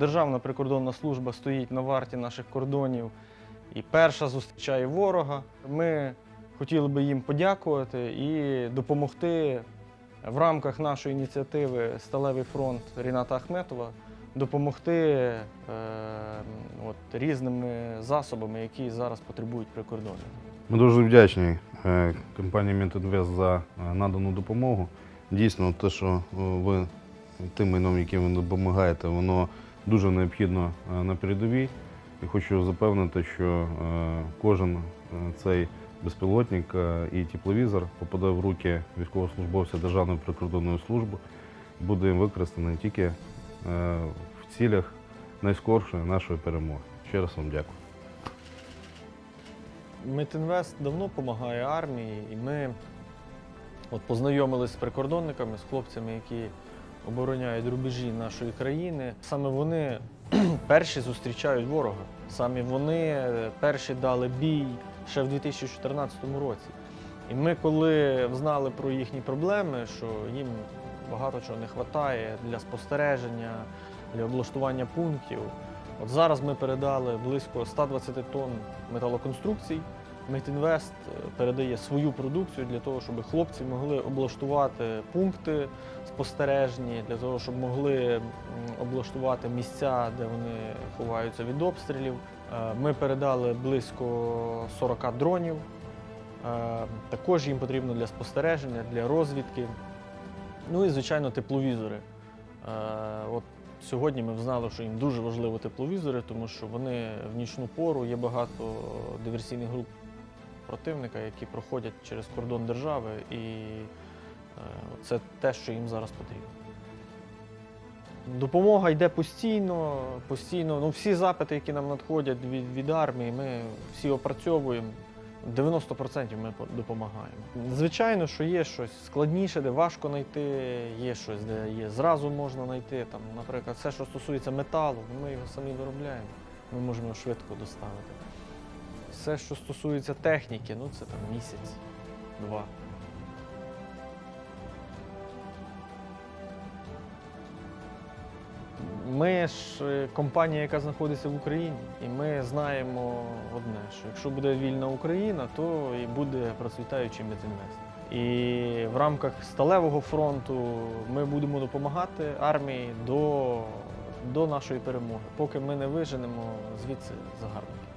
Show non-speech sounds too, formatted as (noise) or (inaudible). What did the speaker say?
Державна прикордонна служба стоїть на варті наших кордонів і перша зустрічає ворога. Ми хотіли би їм подякувати і допомогти в рамках нашої ініціативи Сталевий фронт Ріната Ахметова допомогти е, от, різними засобами, які зараз потребують прикордонники. Ми дуже вдячні е, компанії Мінтінвест за е, надану допомогу. Дійсно, те, що ви тим майном, яким ви допомагаєте, воно дуже необхідно е, на передовій. І хочу запевнити, що е, кожен е, цей безпілотник і тепловізор попаде в руки військовослужбовця Державної прикордонної служби, буде їм використаний тільки в цілях найскоршої нашої перемоги. Ще раз вам дякую. Митінвест давно допомагає армії, і ми от познайомилися з прикордонниками, з хлопцями, які обороняють рубежі нашої країни. Саме вони (clears throat) перші зустрічають ворога. Саме вони е, перші дали бій ще в 2014 році. І ми, коли знали про їхні проблеми, що їм багато чого не вистачає для спостереження, для облаштування пунктів. От зараз ми передали близько 120 тонн металоконструкцій. Митінвест е, передає свою продукцію для того, щоб хлопці могли облаштувати пункти спостережні, для того, щоб могли облаштувати місця, де вони ховаються від обстрілів. Е, Ми передали близько 40 дронів. Е, Також їм потрібно для спостереження, для розвідки. Ну і, звичайно, тепловізори. От сьогодні ми знали, що їм дуже важливо тепловізори, тому що вони в нічну пору є багато диверсійних груп противника, які проходять через кордон держави, і е, це те, що їм зараз потрібно. Допомога йде постійно, постійно. Ну, всі запити, які нам надходять від, від армії, ми всі опрацьовуємо. 90% ми допомагаємо. Звичайно, що є щось складніше, де важко знайти, є щось, де є зразу можна знайти. Там, наприклад, все, що стосується металу, ми його самі виробляємо. Ми можемо його швидко доставити. Все, що стосується техніки, ну це там місяць, два. Ми ж е, компанія, яка знаходиться в Україні, і ми знаємо одне, що якщо буде вільна Україна, то і буде процвітаючий Метинвест. І в рамках сталевого фронту ми будемо допомагати армії до, до нашої перемоги, поки ми не виженемо звідси загарбників.